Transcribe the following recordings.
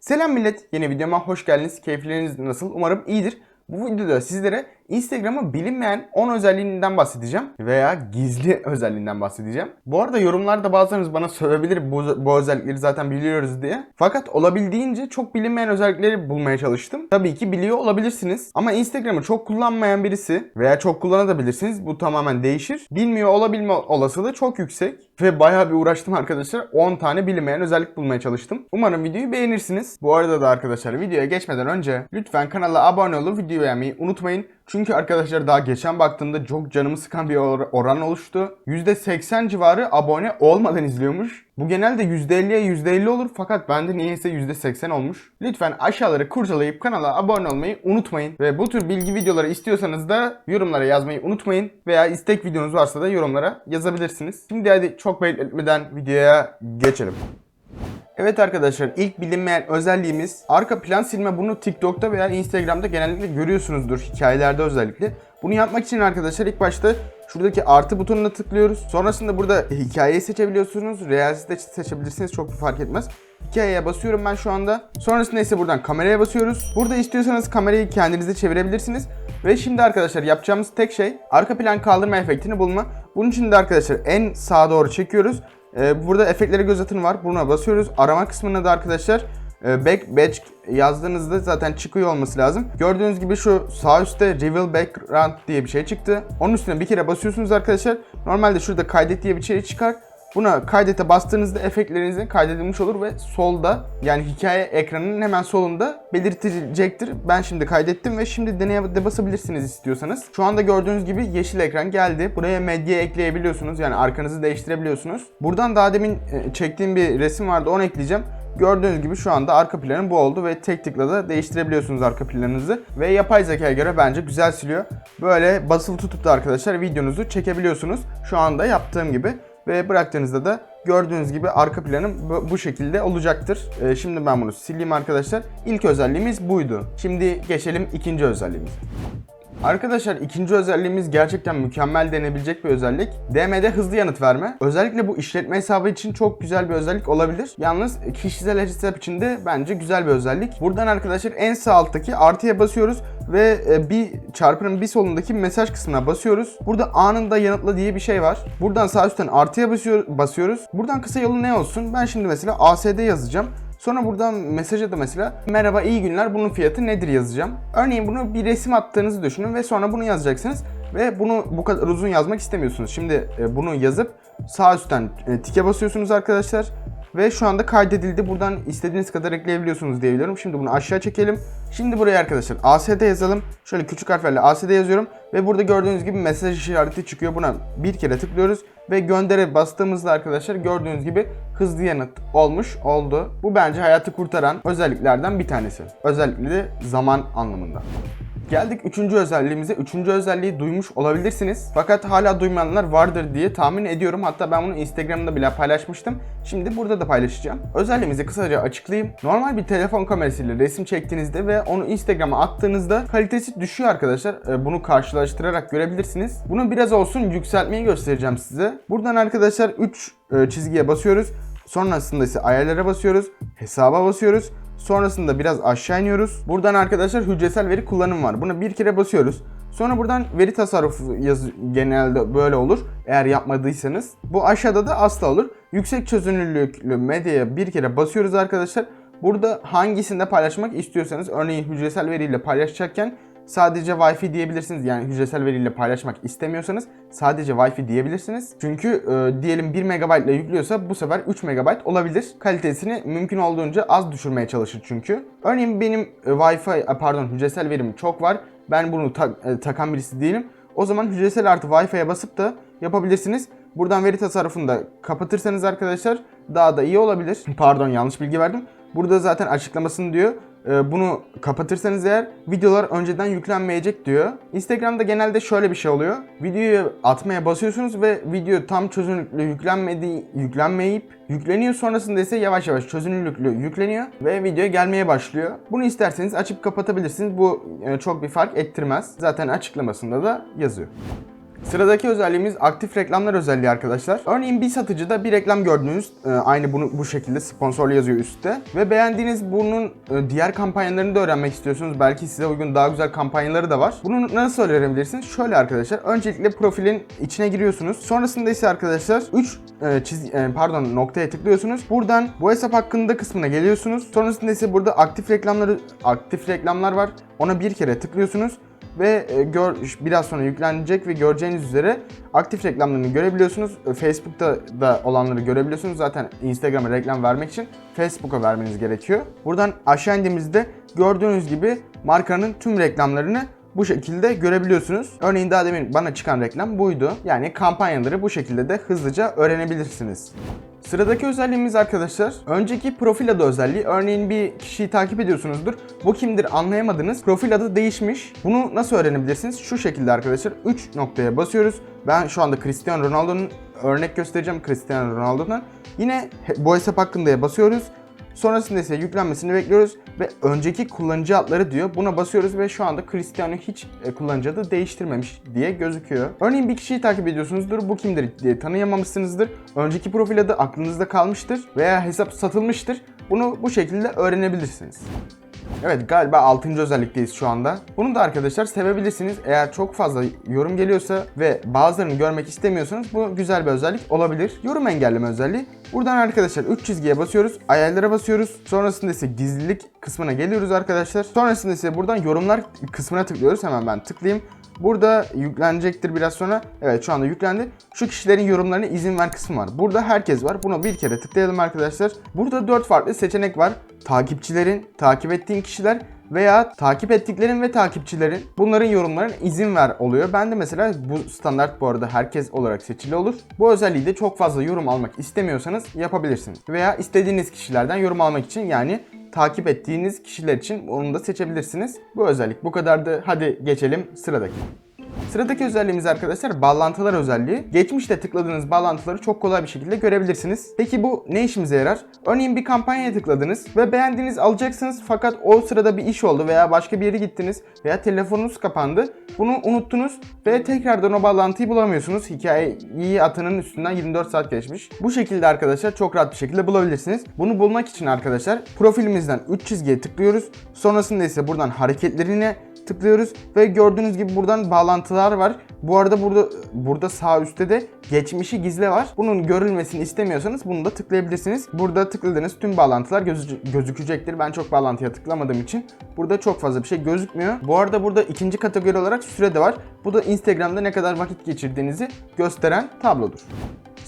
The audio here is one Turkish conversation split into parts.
Selam millet, yeni videoma hoş geldiniz. Keyifleriniz nasıl? Umarım iyidir. Bu videoda sizlere Instagram'a bilinmeyen 10 özelliğinden bahsedeceğim veya gizli özelliğinden bahsedeceğim. Bu arada yorumlarda bazılarınız bana sövebilir bu, bu özellikleri zaten biliyoruz diye. Fakat olabildiğince çok bilinmeyen özellikleri bulmaya çalıştım. Tabii ki biliyor olabilirsiniz ama Instagram'ı çok kullanmayan birisi veya çok kullanabilirsiniz. Bu tamamen değişir. Bilmiyor olabilme olasılığı çok yüksek ve bayağı bir uğraştım arkadaşlar. 10 tane bilinmeyen özellik bulmaya çalıştım. Umarım videoyu beğenirsiniz. Bu arada da arkadaşlar videoya geçmeden önce lütfen kanala abone olup videoyu beğenmeyi unutmayın. Çünkü arkadaşlar daha geçen baktığımda çok canımı sıkan bir or- oran oluştu. %80 civarı abone olmadan izliyormuş. Bu genelde %50'ye %50 olur fakat bende niyeyse %80 olmuş. Lütfen aşağıları kurcalayıp kanala abone olmayı unutmayın. Ve bu tür bilgi videoları istiyorsanız da yorumlara yazmayı unutmayın. Veya istek videonuz varsa da yorumlara yazabilirsiniz. Şimdi hadi çok bekletmeden videoya geçelim. Evet arkadaşlar ilk bilinmeyen özelliğimiz arka plan silme. Bunu TikTok'ta veya Instagram'da genellikle görüyorsunuzdur hikayelerde özellikle. Bunu yapmak için arkadaşlar ilk başta şuradaki artı butonuna tıklıyoruz. Sonrasında burada hikayeyi seçebiliyorsunuz. Reels'i seçebilirsiniz çok bir fark etmez. Hikayeye basıyorum ben şu anda. Sonrasında ise buradan kameraya basıyoruz. Burada istiyorsanız kamerayı kendinize çevirebilirsiniz. Ve şimdi arkadaşlar yapacağımız tek şey arka plan kaldırma efektini bulma. Bunun için de arkadaşlar en sağa doğru çekiyoruz. Ee, burada efektlere göz atın var. Buna basıyoruz. Arama kısmına da arkadaşlar e, back badge yazdığınızda zaten çıkıyor olması lazım. Gördüğünüz gibi şu sağ üstte reveal background diye bir şey çıktı. Onun üstüne bir kere basıyorsunuz arkadaşlar. Normalde şurada kaydet diye bir şey çıkar. Buna kaydete bastığınızda efektlerinizin kaydedilmiş olur ve solda yani hikaye ekranının hemen solunda belirtilecektir. Ben şimdi kaydettim ve şimdi deneye de basabilirsiniz istiyorsanız. Şu anda gördüğünüz gibi yeşil ekran geldi. Buraya medya ekleyebiliyorsunuz yani arkanızı değiştirebiliyorsunuz. Buradan daha demin e, çektiğim bir resim vardı onu ekleyeceğim. Gördüğünüz gibi şu anda arka planı bu oldu ve tek tıkla da değiştirebiliyorsunuz arka planınızı. Ve yapay zekaya göre bence güzel siliyor. Böyle basılı tutup da arkadaşlar videonuzu çekebiliyorsunuz. Şu anda yaptığım gibi. Ve bıraktığınızda da gördüğünüz gibi arka planım bu- şekilde olacaktır. Ee, şimdi ben bunu sileyim arkadaşlar. İlk özelliğimiz buydu. Şimdi geçelim ikinci özelliğimize. Arkadaşlar ikinci özelliğimiz gerçekten mükemmel denebilecek bir özellik. DM'de hızlı yanıt verme. Özellikle bu işletme hesabı için çok güzel bir özellik olabilir. Yalnız kişisel hesap için de bence güzel bir özellik. Buradan arkadaşlar en sağ alttaki artıya basıyoruz ve e, bir çarpının bir solundaki mesaj kısmına basıyoruz. Burada anında yanıtla diye bir şey var. Buradan sağ üstten artıya basıyor, basıyoruz. Buradan kısa yolu ne olsun? Ben şimdi mesela ASD yazacağım. Sonra buradan mesaja da mesela merhaba iyi günler bunun fiyatı nedir yazacağım. Örneğin bunu bir resim attığınızı düşünün ve sonra bunu yazacaksınız. Ve bunu bu kadar uzun yazmak istemiyorsunuz. Şimdi e, bunu yazıp sağ üstten e, tike basıyorsunuz arkadaşlar. Ve şu anda kaydedildi. Buradan istediğiniz kadar ekleyebiliyorsunuz diye biliyorum. Şimdi bunu aşağı çekelim. Şimdi buraya arkadaşlar ASD yazalım. Şöyle küçük harflerle ASD yazıyorum. Ve burada gördüğünüz gibi mesaj işareti çıkıyor. Buna bir kere tıklıyoruz. Ve göndere bastığımızda arkadaşlar gördüğünüz gibi hızlı yanıt olmuş oldu. Bu bence hayatı kurtaran özelliklerden bir tanesi. Özellikle zaman anlamında. Geldik üçüncü özelliğimize. Üçüncü özelliği duymuş olabilirsiniz. Fakat hala duymayanlar vardır diye tahmin ediyorum. Hatta ben bunu Instagram'da bile paylaşmıştım. Şimdi burada da paylaşacağım. Özelliğimizi kısaca açıklayayım. Normal bir telefon kamerasıyla resim çektiğinizde ve onu Instagram'a attığınızda kalitesi düşüyor arkadaşlar. Ee, Bunu karşılaştırarak görebilirsiniz. Bunu biraz olsun yükseltmeyi göstereceğim size. Buradan arkadaşlar 3 çizgiye basıyoruz. Sonrasında ise ayarlara basıyoruz. Hesaba basıyoruz. Sonrasında biraz aşağı iniyoruz. Buradan arkadaşlar hücresel veri kullanım var. Buna bir kere basıyoruz. Sonra buradan veri tasarrufu yaz genelde böyle olur eğer yapmadıysanız. Bu aşağıda da asla olur. Yüksek çözünürlüklü medyaya bir kere basıyoruz arkadaşlar. Burada hangisinde paylaşmak istiyorsanız örneğin hücresel veriyle paylaşacakken sadece Wi-Fi diyebilirsiniz. Yani hücresel veriyle paylaşmak istemiyorsanız sadece Wi-Fi diyebilirsiniz. Çünkü e, diyelim 1 MB ile yüklüyorsa bu sefer 3 MB olabilir. Kalitesini mümkün olduğunca az düşürmeye çalışır çünkü. Örneğin benim e, Wi-Fi e, pardon hücresel verim çok var. Ben bunu tak- e, takan birisi değilim. O zaman hücresel artı Wi-Fi'ye basıp da yapabilirsiniz. Buradan veri tasarrufunu da kapatırsanız arkadaşlar daha da iyi olabilir. Pardon yanlış bilgi verdim. Burada zaten açıklamasını diyor. Ee, Bunu kapatırsanız eğer videolar önceden yüklenmeyecek diyor. Instagram'da genelde şöyle bir şey oluyor. Videoyu atmaya basıyorsunuz ve video tam çözünürlüklü yüklenmediği yüklenmeyip yükleniyor sonrasında ise yavaş yavaş çözünürlüklü yükleniyor ve video gelmeye başlıyor. Bunu isterseniz açıp kapatabilirsiniz. Bu e, çok bir fark ettirmez. Zaten açıklamasında da yazıyor. Sıradaki özelliğimiz aktif reklamlar özelliği arkadaşlar. Örneğin bir satıcıda bir reklam gördünüz. e, Aynı bunu bu şekilde sponsorlu yazıyor üstte. Ve beğendiğiniz bunun e, diğer kampanyalarını da öğrenmek istiyorsunuz. Belki size uygun daha güzel kampanyaları da var. Bunu nasıl öğrenebilirsiniz? Şöyle arkadaşlar. Öncelikle profilin içine giriyorsunuz. Sonrasında ise arkadaşlar 3 çiz e, pardon noktaya tıklıyorsunuz. Buradan bu hesap hakkında kısmına geliyorsunuz. Sonrasında ise burada aktif reklamları aktif reklamlar var. Ona bir kere tıklıyorsunuz ve e, gör, biraz sonra yüklenecek ve göreceğiniz üzere aktif reklamlarını görebiliyorsunuz. E, Facebook'ta da olanları görebiliyorsunuz. Zaten Instagram'a reklam vermek için Facebook'a vermeniz gerekiyor. Buradan aşağı indiğimizde gördüğünüz gibi markanın tüm reklamlarını bu şekilde görebiliyorsunuz. Örneğin daha demin bana çıkan reklam buydu. Yani kampanyaları bu şekilde de hızlıca öğrenebilirsiniz. Sıradaki özelliğimiz arkadaşlar, önceki profil adı özelliği. Örneğin bir kişiyi takip ediyorsunuzdur. Bu kimdir anlayamadınız. Profil adı değişmiş. Bunu nasıl öğrenebilirsiniz? Şu şekilde arkadaşlar 3 noktaya basıyoruz. Ben şu anda Cristiano Ronaldo'nun örnek göstereceğim Cristiano Ronaldo'dan. Yine bu hesap hakkında'ya basıyoruz. Sonrasında ise yüklenmesini bekliyoruz ve önceki kullanıcı adları diyor. Buna basıyoruz ve şu anda Cristiano hiç e, kullanıcı adı değiştirmemiş diye gözüküyor. Örneğin bir kişiyi takip ediyorsunuzdur. Bu kimdir diye tanıyamamışsınızdır. Önceki profil adı aklınızda kalmıştır veya hesap satılmıştır. Bunu bu şekilde öğrenebilirsiniz. Evet galiba 6. özellikteyiz şu anda. Bunu da arkadaşlar sevebilirsiniz. Eğer çok fazla yorum geliyorsa ve bazılarını görmek istemiyorsanız bu güzel bir özellik olabilir. Yorum engelleme özelliği. Buradan arkadaşlar 3 çizgiye basıyoruz. Ayarlara basıyoruz. Sonrasında ise gizlilik kısmına geliyoruz arkadaşlar. Sonrasında ise buradan yorumlar kısmına tıklıyoruz. Hemen ben tıklayayım. Burada yüklenecektir biraz sonra. Evet şu anda yüklendi. Şu kişilerin yorumlarına izin ver kısmı var. Burada herkes var. Buna bir kere tıklayalım arkadaşlar. Burada 4 farklı seçenek var. Takipçilerin, takip ettiğin kişiler veya takip ettiklerin ve takipçilerin bunların yorumlarına izin ver oluyor. Ben de mesela bu standart bu arada herkes olarak seçili olur. Bu özelliği de çok fazla yorum almak istemiyorsanız yapabilirsiniz. Veya istediğiniz kişilerden yorum almak için yani takip ettiğiniz kişiler için onu da seçebilirsiniz. Bu özellik bu kadardı. Hadi geçelim sıradaki. Sıradaki özelliğimiz arkadaşlar bağlantılar özelliği. Geçmişte tıkladığınız bağlantıları çok kolay bir şekilde görebilirsiniz. Peki bu ne işimize yarar? Örneğin bir kampanyaya tıkladınız ve beğendiğiniz alacaksınız fakat o sırada bir iş oldu veya başka bir yere gittiniz veya telefonunuz kapandı. Bunu unuttunuz ve tekrardan o bağlantıyı bulamıyorsunuz. Hikayeyi atanın üstünden 24 saat geçmiş. Bu şekilde arkadaşlar çok rahat bir şekilde bulabilirsiniz. Bunu bulmak için arkadaşlar profilimizden 3 çizgiye tıklıyoruz. Sonrasında ise buradan hareketlerine tıklıyoruz ve gördüğünüz gibi buradan bağlantılar var. Bu arada burada burada sağ üstte de geçmişi gizle var. Bunun görülmesini istemiyorsanız bunu da tıklayabilirsiniz. Burada tıkladığınız tüm bağlantılar gözü- gözükecektir. Ben çok bağlantıya tıklamadığım için burada çok fazla bir şey gözükmüyor. Bu arada burada ikinci kategori olarak süre de var. Bu da Instagram'da ne kadar vakit geçirdiğinizi gösteren tablodur.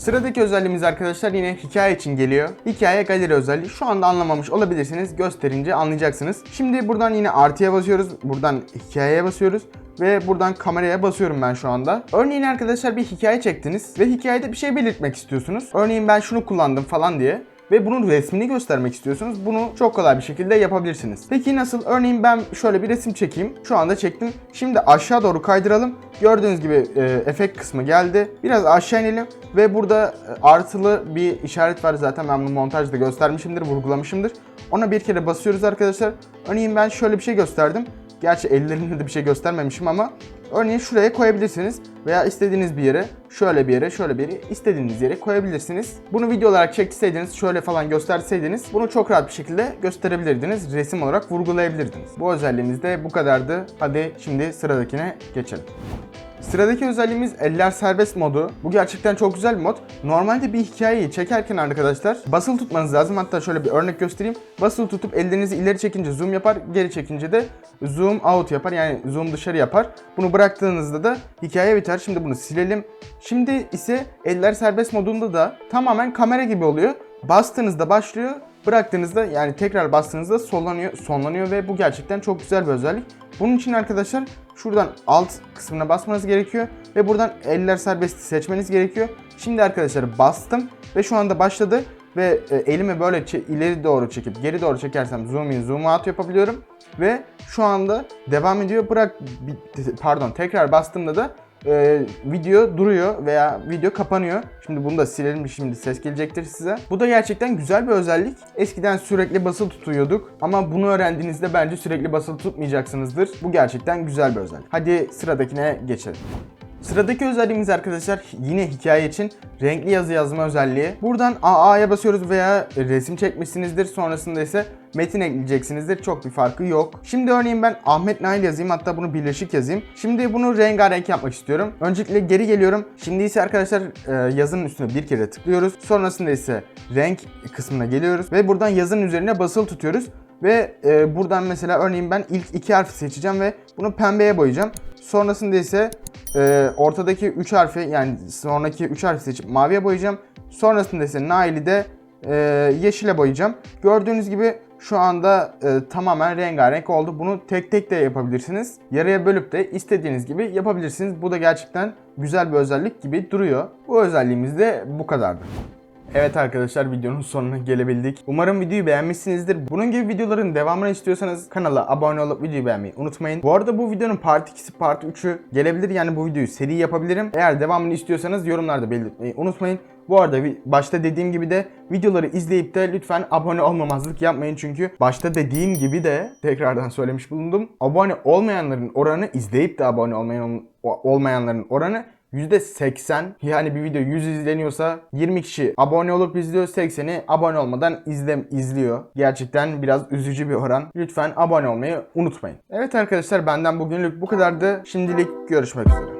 Sıradaki özelliğimiz arkadaşlar yine hikaye için geliyor. Hikaye galeri özelliği. Şu anda anlamamış olabilirsiniz. Gösterince anlayacaksınız. Şimdi buradan yine artıya basıyoruz. Buradan hikayeye basıyoruz. Ve buradan kameraya basıyorum ben şu anda. Örneğin arkadaşlar bir hikaye çektiniz ve hikayede bir şey belirtmek istiyorsunuz. Örneğin ben şunu kullandım falan diye ve bunun resmini göstermek istiyorsunuz. Bunu çok kolay bir şekilde yapabilirsiniz. Peki nasıl? Örneğin ben şöyle bir resim çekeyim. Şu anda çektim. Şimdi aşağı doğru kaydıralım. Gördüğünüz gibi e, efekt kısmı geldi. Biraz aşağı inelim ve burada e, artılı bir işaret var. Zaten ben bunu montajda göstermişimdir, vurgulamışımdır. Ona bir kere basıyoruz arkadaşlar. Örneğin ben şöyle bir şey gösterdim. Gerçi ellerimle de bir şey göstermemişim ama örneğin şuraya koyabilirsiniz veya istediğiniz bir yere, şöyle bir yere, şöyle bir yere, istediğiniz yere koyabilirsiniz. Bunu video olarak çekseydiniz, şöyle falan gösterseydiniz bunu çok rahat bir şekilde gösterebilirdiniz. Resim olarak vurgulayabilirdiniz. Bu özelliğimiz de bu kadardı. Hadi şimdi sıradakine geçelim. Sıradaki özelliğimiz eller serbest modu. Bu gerçekten çok güzel bir mod. Normalde bir hikayeyi çekerken arkadaşlar basılı tutmanız lazım. Hatta şöyle bir örnek göstereyim. Basılı tutup ellerinizi ileri çekince zoom yapar, geri çekince de zoom out yapar. Yani zoom dışarı yapar. Bunu bıraktığınızda da hikaye biter. Şimdi bunu silelim. Şimdi ise eller serbest modunda da tamamen kamera gibi oluyor. Bastığınızda başlıyor, bıraktığınızda yani tekrar bastığınızda sonlanıyor, sonlanıyor ve bu gerçekten çok güzel bir özellik. Bunun için arkadaşlar şuradan alt kısmına basmanız gerekiyor ve buradan eller serbesti seçmeniz gerekiyor. Şimdi arkadaşlar bastım ve şu anda başladı ve e, elimi böyle ileri doğru çekip geri doğru çekersem zoom in zoom out yapabiliyorum ve şu anda devam ediyor. Bırak pardon tekrar bastığımda da e, video duruyor veya video kapanıyor. Şimdi bunu da silelim şimdi ses gelecektir size. Bu da gerçekten güzel bir özellik. Eskiden sürekli basılı tutuyorduk ama bunu öğrendiğinizde bence sürekli basılı tutmayacaksınızdır. Bu gerçekten güzel bir özellik. Hadi sıradakine geçelim. Sıradaki özelliğimiz arkadaşlar yine hikaye için renkli yazı yazma özelliği. Buradan AA'ya basıyoruz veya resim çekmişsinizdir. Sonrasında ise metin ekleyeceksinizdir. Çok bir farkı yok. Şimdi örneğin ben Ahmet Nail yazayım hatta bunu birleşik yazayım. Şimdi bunu rengarenk yapmak istiyorum. Öncelikle geri geliyorum. Şimdi ise arkadaşlar e, yazının üstüne bir kere tıklıyoruz. Sonrasında ise renk kısmına geliyoruz ve buradan yazının üzerine basılı tutuyoruz. Ve e, buradan mesela örneğin ben ilk iki harfi seçeceğim ve bunu pembeye boyayacağım. Sonrasında ise e, ortadaki 3 harfi yani sonraki 3 harfi seçip maviye boyayacağım. Sonrasında ise Nail'i de e, yeşile boyayacağım. Gördüğünüz gibi şu anda e, tamamen rengarenk oldu. Bunu tek tek de yapabilirsiniz. Yarıya bölüp de istediğiniz gibi yapabilirsiniz. Bu da gerçekten güzel bir özellik gibi duruyor. Bu özelliğimiz de bu kadardı. Evet arkadaşlar videonun sonuna gelebildik. Umarım videoyu beğenmişsinizdir. Bunun gibi videoların devamını istiyorsanız kanala abone olup videoyu beğenmeyi unutmayın. Bu arada bu videonun part 2'si part 3'ü gelebilir. Yani bu videoyu seri yapabilirim. Eğer devamını istiyorsanız yorumlarda belirtmeyi unutmayın. Bu arada başta dediğim gibi de videoları izleyip de lütfen abone olmamazlık yapmayın. Çünkü başta dediğim gibi de tekrardan söylemiş bulundum. Abone olmayanların oranı izleyip de abone olmayan olmayanların oranı %80 yani bir video 100 izleniyorsa 20 kişi abone olup izliyor 80'i abone olmadan izle, izliyor. Gerçekten biraz üzücü bir oran. Lütfen abone olmayı unutmayın. Evet arkadaşlar benden bugünlük bu kadardı. Şimdilik görüşmek üzere.